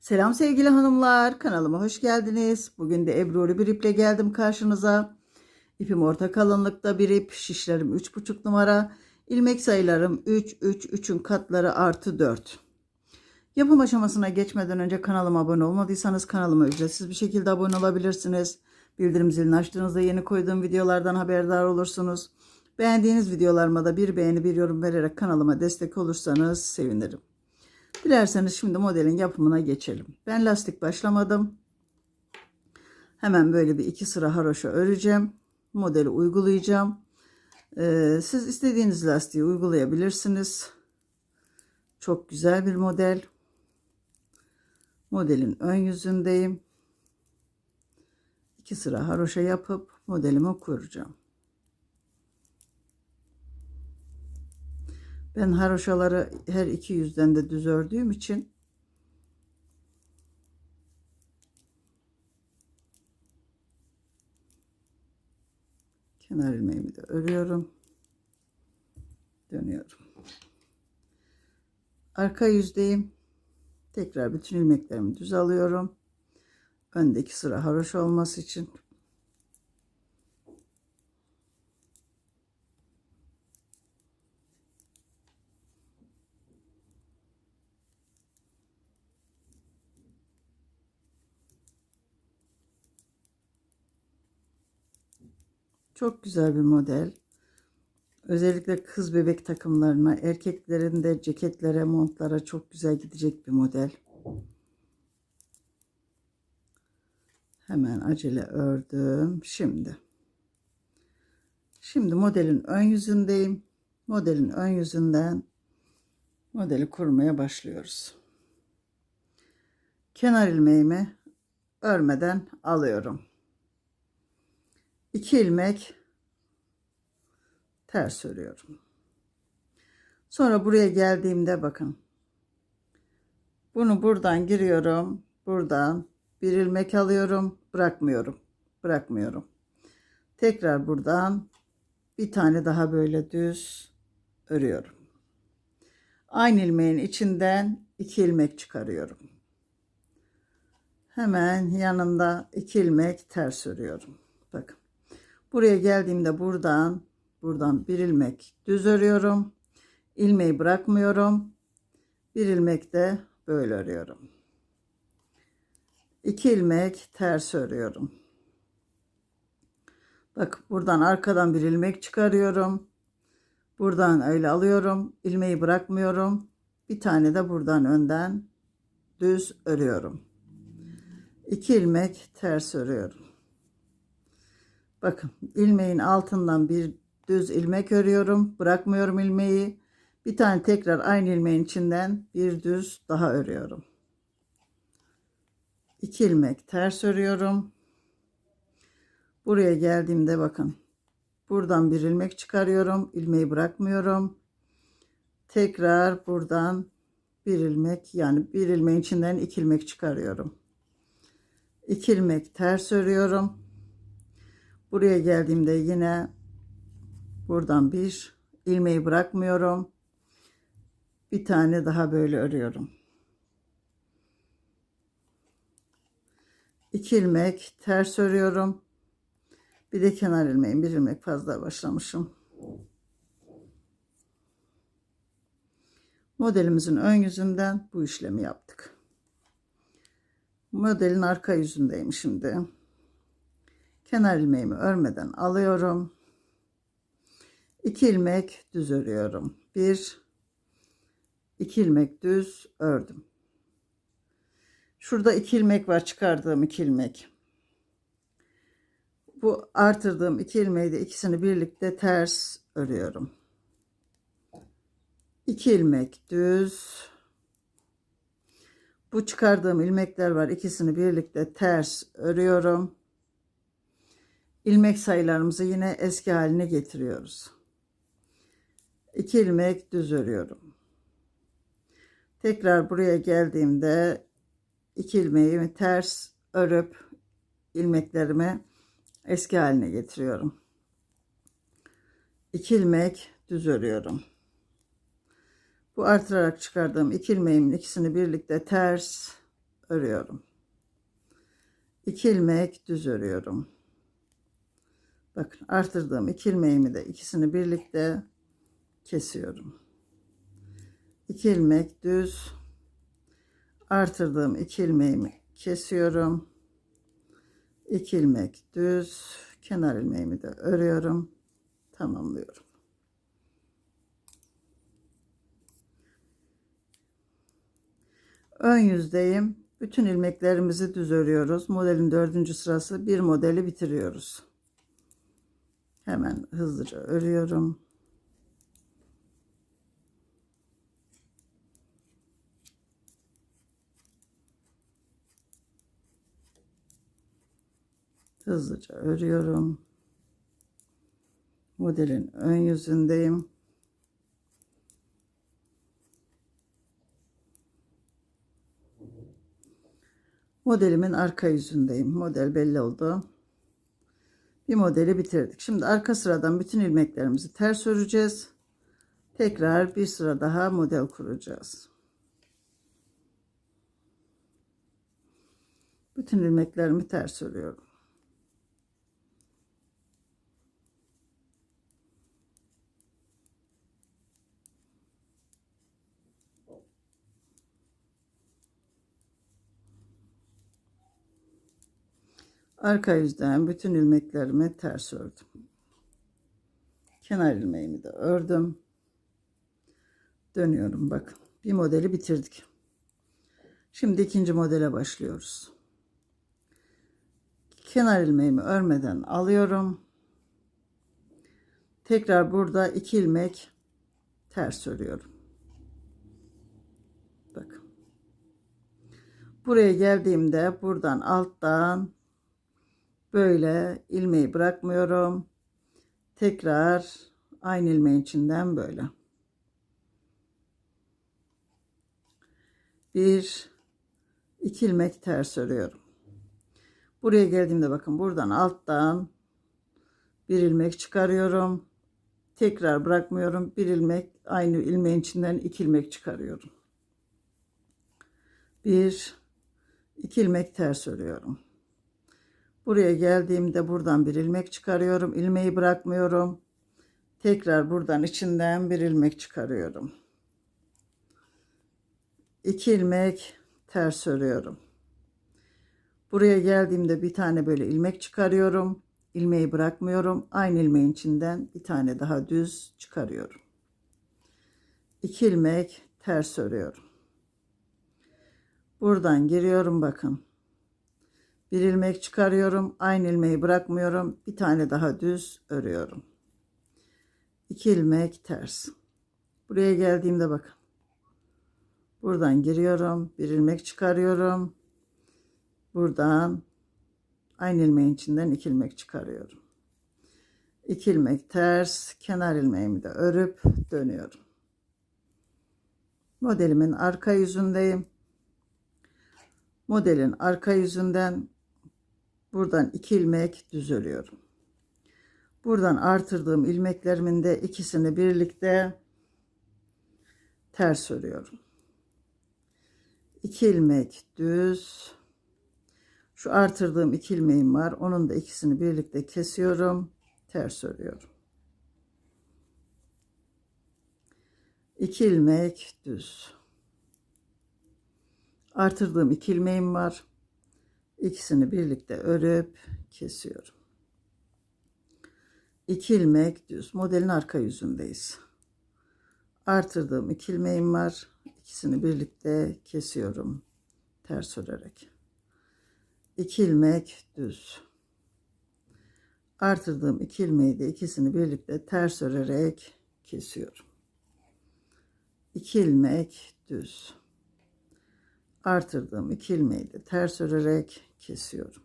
Selam sevgili hanımlar, kanalıma hoş geldiniz. Bugün de Ebru'lu bir iple geldim karşınıza. İpim orta kalınlıkta bir ip, şişlerim 3,5 numara, ilmek sayılarım 3, 3, 3'ün katları artı 4. Yapım aşamasına geçmeden önce kanalıma abone olmadıysanız kanalıma ücretsiz bir şekilde abone olabilirsiniz. Bildirim zilini açtığınızda yeni koyduğum videolardan haberdar olursunuz. Beğendiğiniz videolarıma da bir beğeni bir yorum vererek kanalıma destek olursanız sevinirim. Dilerseniz şimdi modelin yapımına geçelim. Ben lastik başlamadım. Hemen böyle bir iki sıra haroşa öreceğim. Modeli uygulayacağım. Ee, siz istediğiniz lastiği uygulayabilirsiniz. Çok güzel bir model. Modelin ön yüzündeyim. İki sıra haroşa yapıp modelimi kuracağım. Ben haroşaları her iki yüzden de düz ördüğüm için kenar ilmeğimi de örüyorum. Dönüyorum. Arka yüzdeyim. Tekrar bütün ilmeklerimi düz alıyorum. Öndeki sıra haroşa olması için Çok güzel bir model. Özellikle kız bebek takımlarına, erkeklerin de ceketlere, montlara çok güzel gidecek bir model. Hemen acele ördüm. Şimdi. Şimdi modelin ön yüzündeyim. Modelin ön yüzünden modeli kurmaya başlıyoruz. Kenar ilmeğimi örmeden alıyorum. 2 ilmek ters örüyorum. Sonra buraya geldiğimde bakın. Bunu buradan giriyorum. Buradan bir ilmek alıyorum. Bırakmıyorum. Bırakmıyorum. Tekrar buradan bir tane daha böyle düz örüyorum. Aynı ilmeğin içinden iki ilmek çıkarıyorum. Hemen yanında iki ilmek ters örüyorum. Bakın. Buraya geldiğimde buradan buradan bir ilmek düz örüyorum. ilmeği bırakmıyorum. Bir ilmek de böyle örüyorum. İki ilmek ters örüyorum. Bak buradan arkadan bir ilmek çıkarıyorum. Buradan öyle alıyorum. ilmeği bırakmıyorum. Bir tane de buradan önden düz örüyorum. İki ilmek ters örüyorum. Bakın ilmeğin altından bir düz ilmek örüyorum. Bırakmıyorum ilmeği. Bir tane tekrar aynı ilmeğin içinden bir düz daha örüyorum. 2 ilmek ters örüyorum. Buraya geldiğimde bakın. Buradan bir ilmek çıkarıyorum. ilmeği bırakmıyorum. Tekrar buradan bir ilmek yani bir ilmeğin içinden iki ilmek çıkarıyorum. 2 ilmek ters örüyorum. Buraya geldiğimde yine buradan bir ilmeği bırakmıyorum. Bir tane daha böyle örüyorum. İki ilmek ters örüyorum. Bir de kenar ilmeğim bir ilmek fazla başlamışım. Modelimizin ön yüzünden bu işlemi yaptık. Modelin arka yüzündeyim şimdi kenar ilmeğimi örmeden alıyorum. 2 ilmek düz örüyorum. 1 2 ilmek düz ördüm. Şurada 2 ilmek var çıkardığım 2 ilmek. Bu artırdığım 2 ilmeği de ikisini birlikte ters örüyorum. 2 ilmek düz. Bu çıkardığım ilmekler var. ikisini birlikte ters örüyorum ilmek sayılarımızı yine eski haline getiriyoruz. 2 ilmek düz örüyorum. Tekrar buraya geldiğimde 2 ilmeğimi ters örüp ilmeklerimi eski haline getiriyorum. 2 ilmek düz örüyorum. Bu artırarak çıkardığım iki ilmeğimin ikisini birlikte ters örüyorum. 2 ilmek düz örüyorum. Bakın artırdığım 2 ilmeğimi de ikisini birlikte kesiyorum. 2 ilmek düz artırdığım 2 ilmeğimi kesiyorum. 2 ilmek düz kenar ilmeğimi de örüyorum. Tamamlıyorum. Ön yüzdeyim. Bütün ilmeklerimizi düz örüyoruz. Modelin dördüncü sırası bir modeli bitiriyoruz. Hemen hızlıca örüyorum. Hızlıca örüyorum. Modelin ön yüzündeyim. Modelimin arka yüzündeyim. Model belli oldu. Bir modeli bitirdik. Şimdi arka sıradan bütün ilmeklerimizi ters öreceğiz. Tekrar bir sıra daha model kuracağız. Bütün ilmeklerimi ters örüyorum. Arka yüzden bütün ilmeklerimi ters ördüm. Kenar ilmeğimi de ördüm. Dönüyorum bakın. Bir modeli bitirdik. Şimdi ikinci modele başlıyoruz. Kenar ilmeğimi örmeden alıyorum. Tekrar burada iki ilmek ters örüyorum. Bakın. Buraya geldiğimde buradan alttan böyle ilmeği bırakmıyorum. Tekrar aynı ilmeğin içinden böyle. Bir, iki ilmek ters örüyorum. Buraya geldiğimde bakın buradan alttan bir ilmek çıkarıyorum. Tekrar bırakmıyorum. Bir ilmek aynı ilmeğin içinden iki ilmek çıkarıyorum. Bir, iki ilmek ters örüyorum. Buraya geldiğimde buradan bir ilmek çıkarıyorum. İlmeği bırakmıyorum. Tekrar buradan içinden bir ilmek çıkarıyorum. İki ilmek ters örüyorum. Buraya geldiğimde bir tane böyle ilmek çıkarıyorum. İlmeği bırakmıyorum. Aynı ilmeğin içinden bir tane daha düz çıkarıyorum. İki ilmek ters örüyorum. Buradan giriyorum bakın. Bir ilmek çıkarıyorum. Aynı ilmeği bırakmıyorum. Bir tane daha düz örüyorum. İki ilmek ters. Buraya geldiğimde bakın. Buradan giriyorum. Bir ilmek çıkarıyorum. Buradan aynı ilmeğin içinden iki ilmek çıkarıyorum. İki ilmek ters. Kenar ilmeğimi de örüp dönüyorum. Modelimin arka yüzündeyim. Modelin arka yüzünden buradan iki ilmek düz örüyorum. Buradan artırdığım ilmeklerimin de ikisini birlikte ters örüyorum. 2 ilmek düz. Şu artırdığım iki ilmeğim var. Onun da ikisini birlikte kesiyorum. Ters örüyorum. 2 ilmek düz. Artırdığım iki ilmeğim var. İkisini birlikte örüp kesiyorum. 2 ilmek düz. Modelin arka yüzündeyiz. Artırdığım iki ilmeğim var. İkisini birlikte kesiyorum. Ters örerek. 2 ilmek düz. Artırdığım iki ilmeği de ikisini birlikte ters örerek kesiyorum. 2 ilmek düz. Artırdığım iki ilmeği de ters örerek kesiyorum.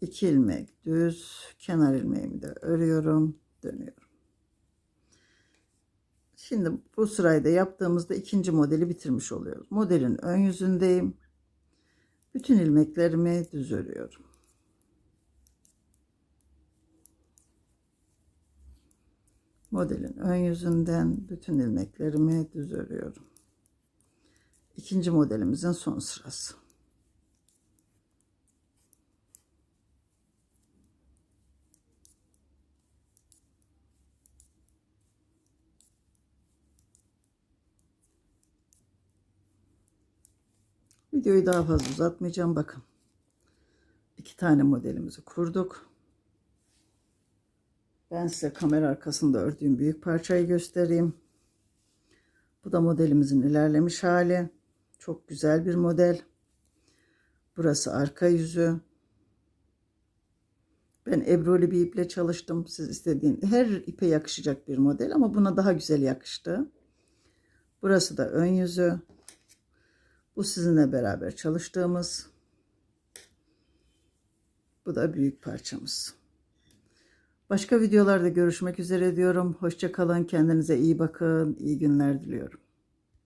2 ilmek düz kenar ilmeğimi de örüyorum dönüyorum. Şimdi bu sırayı da yaptığımızda ikinci modeli bitirmiş oluyoruz. Modelin ön yüzündeyim. Bütün ilmeklerimi düz örüyorum. Modelin ön yüzünden bütün ilmeklerimi düz örüyorum. İkinci modelimizin son sırası. Videoyu daha fazla uzatmayacağım. Bakın. iki tane modelimizi kurduk. Ben size kamera arkasında ördüğüm büyük parçayı göstereyim. Bu da modelimizin ilerlemiş hali. Çok güzel bir model. Burası arka yüzü. Ben ebroli bir iple çalıştım. Siz istediğin her ipe yakışacak bir model ama buna daha güzel yakıştı. Burası da ön yüzü. Bu sizinle beraber çalıştığımız. Bu da büyük parçamız. Başka videolarda görüşmek üzere diyorum. Hoşça kalın. Kendinize iyi bakın. İyi günler diliyorum.